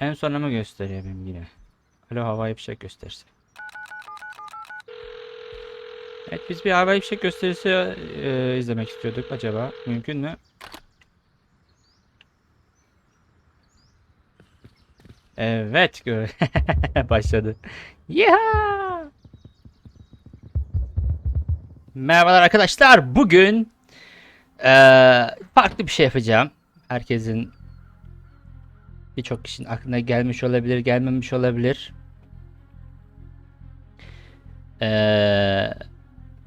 En sona mı gösteriyor benim yine? Alo havai fişek gösterisi. Evet biz bir havai fişek gösterisi e, izlemek istiyorduk. Acaba mümkün mü? Evet başladı. Yeha! Merhabalar arkadaşlar. Bugün eee, farklı bir şey yapacağım. Herkesin birçok kişinin aklına gelmiş olabilir, gelmemiş olabilir. Eee,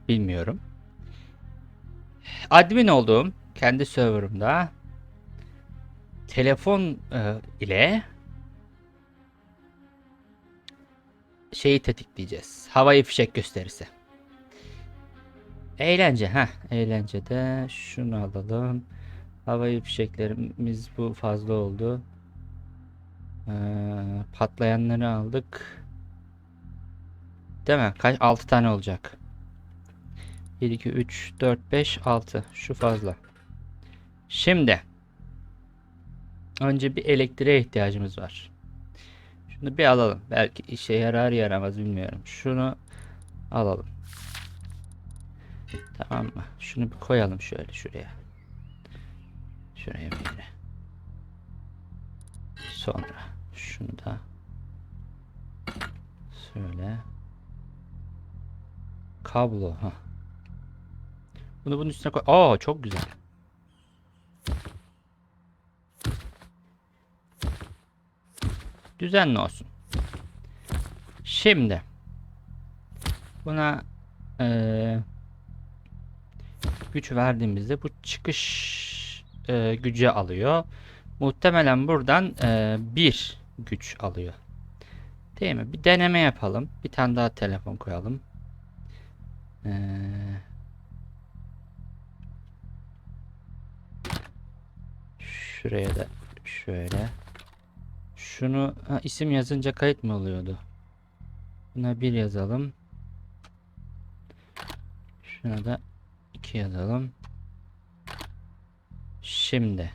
bilmiyorum. Admin olduğum kendi serverımda telefon eee, ile şeyi tetikleyeceğiz. Havai fişek gösterisi. Eğlence ha, eğlencede şunu alalım. Havai fişeklerimiz bu fazla oldu. Ee, patlayanları aldık. Değil mi? Kaç 6 tane olacak. 1 2 3 4 5 6 şu fazla. Şimdi önce bir elektriğe ihtiyacımız var. Şunu bir alalım. Belki işe yarar yaramaz bilmiyorum. Şunu alalım. Tamam mı? Şunu bir koyalım şöyle şuraya. Şuraya bir yere. Sonra şunu da şöyle kablo ha. Bunu bunun üstüne koy. Aa çok güzel. Düzenli olsun. Şimdi buna eee, güç verdiğimizde bu çıkış eee, gücü alıyor. Muhtemelen buradan eee, bir güç alıyor. Değil mi? Bir deneme yapalım. Bir tane daha telefon koyalım. Eee, şuraya da şöyle. Şunu ha, isim yazınca kayıt mı oluyordu? Buna bir yazalım. Şuna da iki yazalım. Şimdi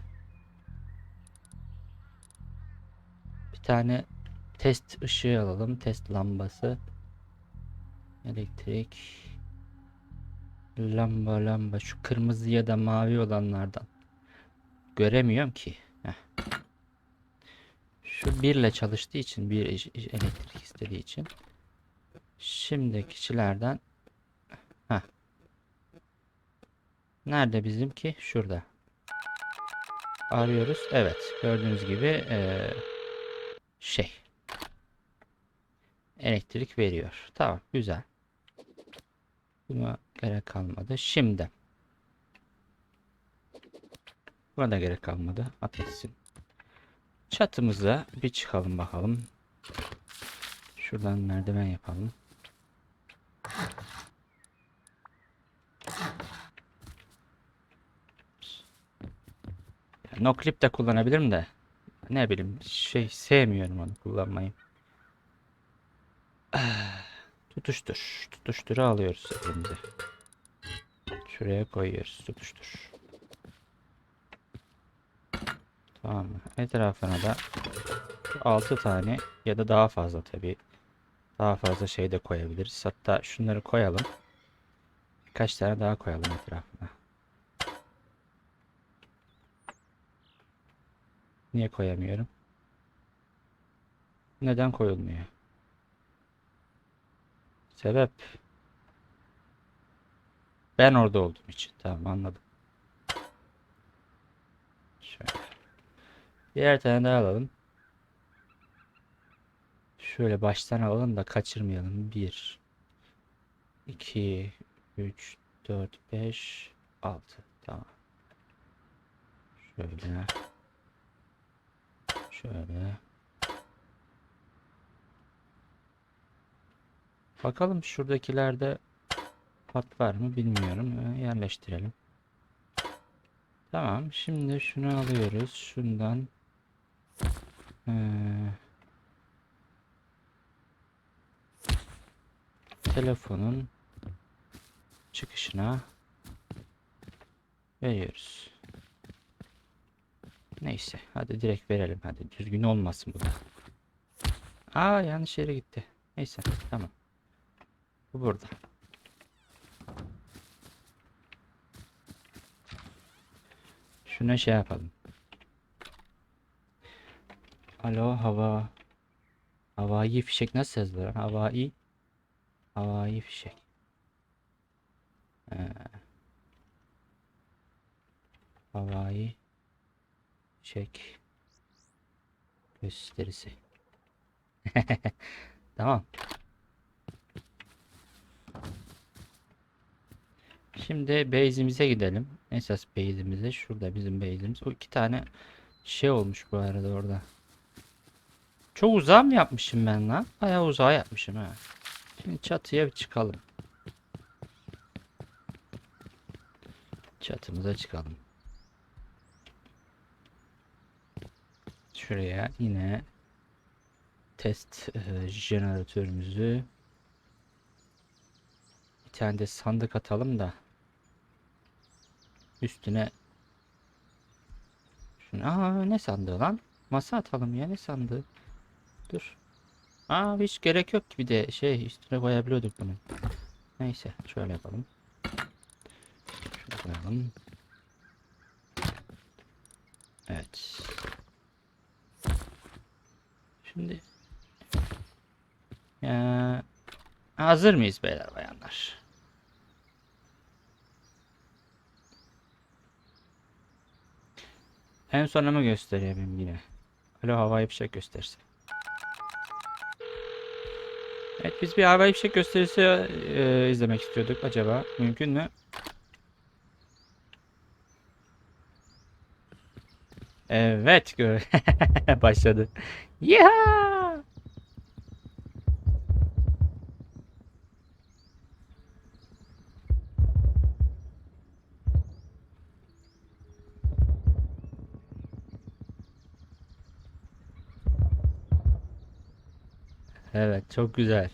tane test ışığı alalım. Test lambası. Elektrik. Lamba lamba. Şu kırmızı ya da mavi olanlardan. Göremiyorum ki. Heh. Şu birle çalıştığı için bir elektrik istediği için. Şimdi kişilerden ha Nerede bizimki? Şurada. Arıyoruz. Evet. Gördüğünüz gibi eee, şey elektrik veriyor. Tamam. Güzel. Buna gerek kalmadı. Şimdi buna da gerek kalmadı. Ateşsin. Çatımıza bir çıkalım bakalım. Şuradan merdiven yapalım. No clip de kullanabilirim de. Ne bileyim şey sevmiyorum onu kullanmayı. Tutuştur. Tutuşturu alıyoruz elimize. Şuraya koyuyoruz. Tutuştur. Tamam? Etrafına da 6 tane ya da daha fazla tabii. Daha fazla şey de koyabiliriz. Hatta şunları koyalım. Birkaç tane daha koyalım etrafına. Niye koyamıyorum? Neden koyulmuyor? Sebep? Ben orada olduğum için. Tamam anladım. Şöyle. Diğer tane daha alalım. Şöyle baştan alalım da kaçırmayalım. 1 2 3 4 5 6 Tamam. Şöyle. Şöyle. Bakalım şuradakilerde hat var mı bilmiyorum. Ee, Yerleştirelim. Tamam. Şimdi şunu alıyoruz. Şundan ee, telefonun çıkışına veriyoruz. Neyse hadi direkt verelim hadi düzgün olmasın bu da. Aa yanlış yere gitti. Neyse tamam. Bu burada. Şuna şey yapalım. Alo hava. Havai fişek nasıl yazılır? Havai. Havai fişek. Ee, havai fişek gösterisi. Tamam. Şimdi base'imize gidelim. Esas base'imize. Şurada bizim base'imiz. O iki tane şey olmuş bu arada orada. Çok uzağa mı yapmışım ben lan? Bayağı uzağa yapmışım ha. Şimdi çatıya bir çıkalım. Çatımıza çıkalım. Şuraya yine test e, jeneratörümüzü bir tane de sandık atalım da üstüne şunu aa ne sandığı lan? Masa atalım ya ne sandığı? Dur. Aa hiç gerek yok ki bir de şey üstüne koyabiliyorduk bunu. Neyse şöyle yapalım. Şunu koyalım. Evet şimdi ya, hazır mıyız beyler bayanlar? En sonunu mu göstereyim yine? Alo havai fişek gösterisi. Evet biz bir havai fişek gösterisi e, izlemek istiyorduk acaba. Mümkün mü? Evet başladı. Yeah! Evet çok güzel.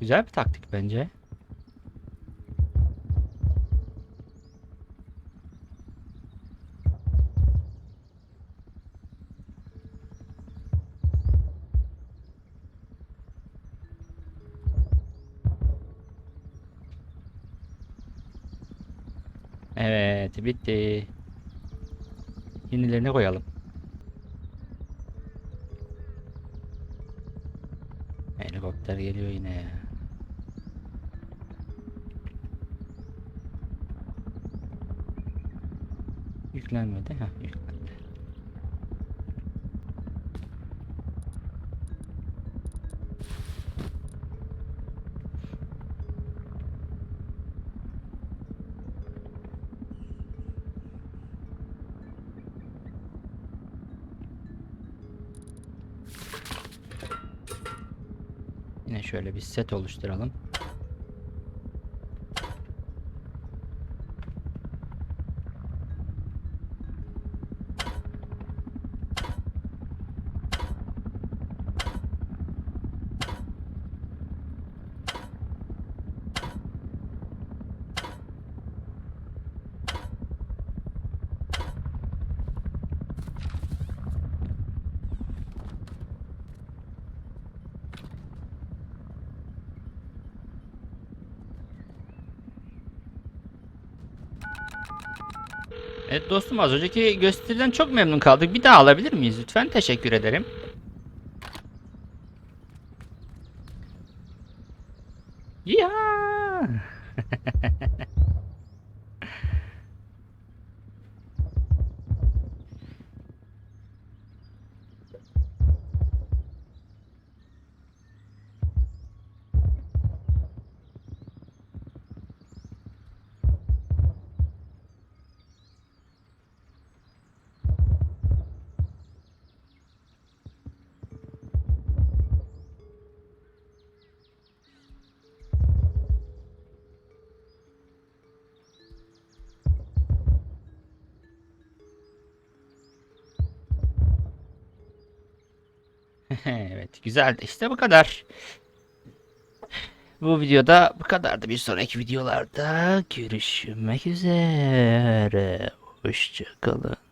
Güzel bir taktik bence. Evet bitti. Yenilerini koyalım. Helikopter geliyor yine. Yüklenmedi. Ha yüklendi. Şöyle bir set oluşturalım. Evet dostum az önceki gösteriden çok memnun kaldık. Bir daha alabilir miyiz lütfen? Teşekkür ederim. Ya. evet güzeldi işte bu kadar. Bu videoda bu kadardı. Bir sonraki videolarda görüşmek üzere. Hoşçakalın.